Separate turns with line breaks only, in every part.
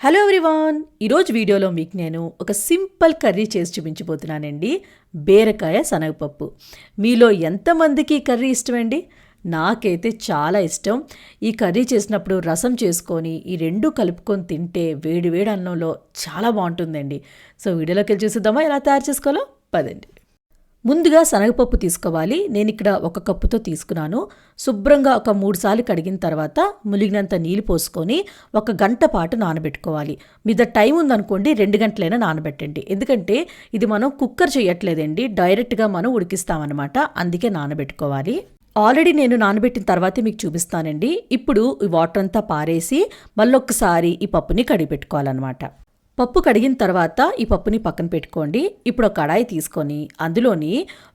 Hello everyone ఈరోజు వీడియోలో మీకు నేను ఒక సింపుల్ కర్రీ చేసి చూపించబోతున్నానండి. బీరకాయ శనగపప్పు. మీలో ఎంతమందికి ఈ కర్రీ ఇష్టమండి? నాకైతే చాలా ఇష్టం. ఈ కర్రీ చేసినప్పుడు రసం చేసుకొని ఈ రెండు కలుపుకొని తింటే వేడి వేడి అన్నంలో చాలా బాగుంటుందండి. సో వీడియోలోకి వెళ్ళి చూసిద్దామా? ఎలా తయారు చేసుకోవాలో? పదండి. ముందుగా శనగపప్పు తీసుకోవాలి. నేను ఇక్కడ ఒక కప్పుతో తీసుకున్నాను. శుభ్రంగా ఒక మూడు సార్లు కడిగిన తర్వాత ములిగినంత నీళ్ళు పోసుకొని ఒక గంట పాటు నానబెట్టుకోవాలి. మీద టైం ఉందనుకోండి రెండు గంటలైనా నానబెట్టండి. ఎందుకంటే ఇది మనం కుక్కర్ చేయట్లేదండి. డైరెక్ట్గా మనం ఉడికిస్తామన్నమాట. అందుకే నానబెట్టుకోవాలి. ఆల్రెడీ నేను నానబెట్టిన తర్వాతే మీకు చూపిస్తానండి. ఇప్పుడు ఈ వాటర్ అంతా పారేసి మళ్ళొక్కసారి ఈ పప్పుని కడిగి పెట్టుకోవాలన్నమాట పప్పు కడిగిన తర్వాత ఈ పప్పుని పక్కన పెట్టుకోండి. ఇప్పుడు ఒక కడాయి తీసుకొని అందులోని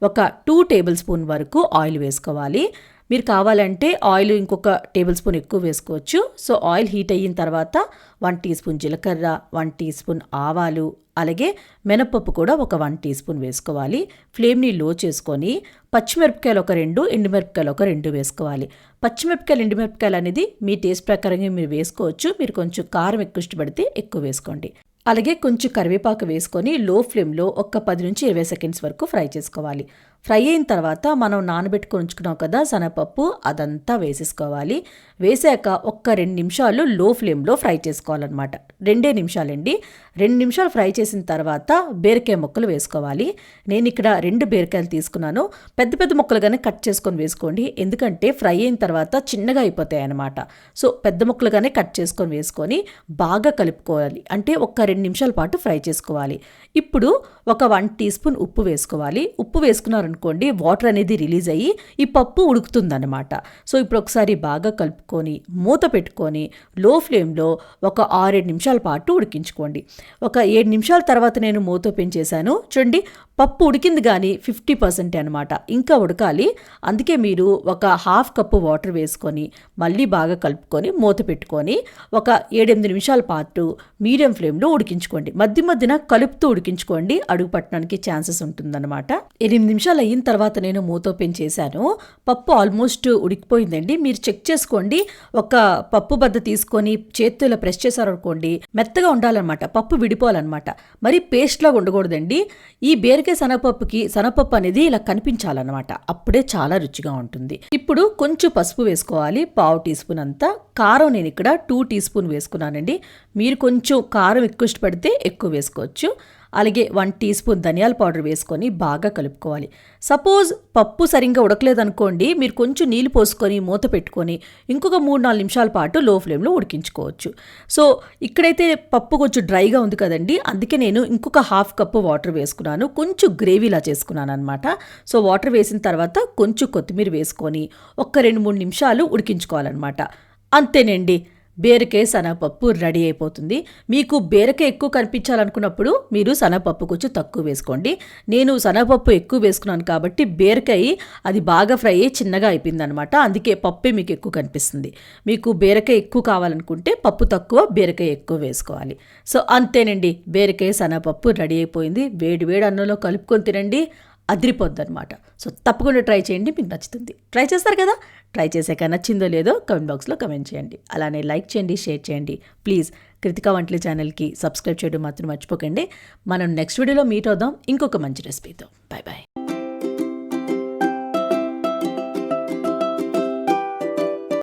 ఒక టూ టేబుల్ స్పూన్ వరకు ఆయిల్ వేసుకోవాలి. మీరు కావాలంటే ఆయిల్ ఇంకొక టేబుల్ స్పూన్ ఎక్కువ వేసుకోవచ్చు. సో ఆయిల్ హీట్ అయిన తర్వాత వన్ టీ స్పూన్ జీలకర్ర వన్ టీ స్పూన్ ఆవాలు అలాగే మినపప్పు కూడా ఒక వన్ టీ స్పూన్ వేసుకోవాలి ఫ్లేమ్ని లో చేసుకొని పచ్చిమిరపకాయలు ఒక రెండు ఎండుమిరపకాయలు ఒక రెండు వేసుకోవాలి. పచ్చిమిరపకాయలు ఎండుమిరపకాయలు అనేది మీ టేస్ట్ ప్రకారంగా మీరు వేసుకోవచ్చు. మీరు కొంచెం కారం ఎక్కువ ఇష్టపడితే ఎక్కువ వేసుకోండి. అలాగే కొంచెం కరివేపాకు వేసుకొని లో ఫ్లేమ్లో ఒక పది నుంచి ఇరవై సెకండ్స్ వరకు ఫ్రై చేసుకోవాలి. ఫ్రై అయిన తర్వాత మనం నానబెట్టుకుని ఉంచుకున్నాం కదా శనగపప్పు అదంతా వేసేసుకోవాలి. వేసాక ఒక్క రెండు నిమిషాలు లో ఫ్లేమ్లో ఫ్రై చేసుకోవాలన్నమాట. రెండే నిమిషాలండి. రెండు నిమిషాలు ఫ్రై చేసిన తర్వాత బీరకాయ ముక్కలు వేసుకోవాలి. నేను ఇక్కడ రెండు బీరకాయలు తీసుకున్నాను. పెద్ద పెద్ద ముక్కలుగానే కట్ చేసుకొని వేసుకోండి. ఎందుకంటే ఫ్రై అయిన తర్వాత చిన్నగా అయిపోతాయి అన్నమాట. సో పెద్ద ముక్కలుగానే కట్ చేసుకొని వేసుకొని బాగా కలుపుకోవాలి. అంటే ఒక్క రెండు నిమిషాల పాటు ఫ్రై చేసుకోవాలి. ఇప్పుడు ఒక వన్ టీ స్పూన్ ఉప్పు వేసుకోవాలి. ఉప్పు అనుకోండి వాటర్ అనేది రిలీజ్ అయ్యి ఈ పప్పు ఉడుకుతుందన్నమాట. సో ఇప్పుడు ఒకసారి బాగా కలుపుకొని మూత పెట్టుకొని లో ఫ్లేమ్లో ఒక ఆరేడు నిమిషాల పాటు ఉడికించుకోండి. ఒక ఏడు నిమిషాల తర్వాత నేను మూత చేశాను. చూడండి పప్పు ఉడికింది కానీ ఫిఫ్టీ పర్సెంటే అనమాట ఇంకా ఉడకాలి. అందుకే మీరు ఒక హాఫ్ కప్పు వాటర్ వేసుకొని మళ్ళీ బాగా కలుపుకొని మూత పెట్టుకొని ఒక ఏడెనిమిది నిమిషాల పాటు మీడియం ఫ్లేమ్లో ఉడికించుకోండి. మధ్య మధ్యన కలుపుతూ ఉడికించుకోండి. అడుగు పట్టడానికి ఛాన్సెస్ ఉంటుందన్నమాట. ఎనిమిది నిమిషాలు అయిన తర్వాత నేను మూత ఓపెన్ చేశాను. పప్పు ఆల్మోస్ట్ ఉడికిపోయిందండి. మీరు చెక్ చేసుకోండి. ఒక పప్పు బద్ద తీసుకొని చేత్తో ఇలా ప్రెస్ చేశారనుకోండి మెత్తగా ఉండాలన్నమాట. పప్పు విడిపోవాలన్నమాట. మరి పేస్ట్లా ఉండకూడదండి. ఈ బీరకాయ శనగపప్పుకి శనగపప్పు అనేది ఇలా కనిపించాలన్నమాట. అప్పుడే చాలా రుచిగా ఉంటుంది. ఇప్పుడు కొంచెం పసుపు వేసుకోవాలి. పావు టీ స్పూన్ అంతా. కారం నేను ఇక్కడ టూ టీ స్పూన్ వేసుకున్నానండి. మీరు కొంచెం కారం ఎక్కువ ఇష్టపడితే ఎక్కువ వేసుకోవచ్చు. అలాగే వన్ టీ స్పూన్ ధనియాల పౌడర్ వేసుకొని బాగా కలుపుకోవాలి. సపోజ్ పప్పు సరిగ్గా ఉడకలేదనుకోండి మీరు కొంచెం నీళ్ళు పోసుకొని మూత పెట్టుకొని ఇంకొక మూడు నాలుగు నిమిషాల పాటు లో ఫ్లేమ్లో ఉడికించుకోవచ్చు. సో ఇక్కడైతే పప్పు కొంచెం డ్రైగా ఉంది కదండి అందుకే నేను ఇంకొక హాఫ్ కప్పు వాటర్ వేసుకున్నాను. కొంచెం గ్రేవీలా చేసుకున్నాను అనమాట సో వాటర్ వేసిన తర్వాత కొంచెం కొత్తిమీర వేసుకొని ఒక్క రెండు మూడు నిమిషాలు ఉడికించుకోవాలన్నమాట. అంతేనండి. బీరకాయ శనగపప్పు రెడీ అయిపోతుంది. మీకు బీరకాయ ఎక్కువ కనిపించాలనుకున్నప్పుడు మీరు శనగపప్పు కొంచెం తక్కువ వేసుకోండి. నేను శనగపప్పు ఎక్కువ వేసుకున్నాను కాబట్టి బీరకాయ అది బాగా ఫ్రై అయ్యి చిన్నగా అయిపోయింది అనమాట అందుకే పప్పే మీకు ఎక్కువ కనిపిస్తుంది. మీకు బీరకాయ ఎక్కువ కావాలనుకుంటే పప్పు తక్కువ బీరకాయ ఎక్కువ వేసుకోవాలి. సో అంతేనండి. బీరకాయ శనగపప్పు రెడీ అయిపోయింది. వేడి వేడి అన్నంలో కలుపుకొని తినండి. అదిరిపోద్ది అనమాట సో తప్పకుండా ట్రై చేయండి మీకు నచ్చుతుంది. ట్రై చేస్తారు కదా? ట్రై చేసాక నచ్చిందో లేదో కమెంట్ బాక్స్లో కమెంట్ చేయండి. అలానే లైక్ చేయండి షేర్ చేయండి. ప్లీజ్ కృతిక వంటల ఛానల్కి సబ్స్క్రైబ్ చేయడం మాత్రం మర్చిపోకండి. మనం నెక్స్ట్ వీడియోలో మీట్ అవుదాం. ఇంకొక మంచి రెసిపీతో. Bye bye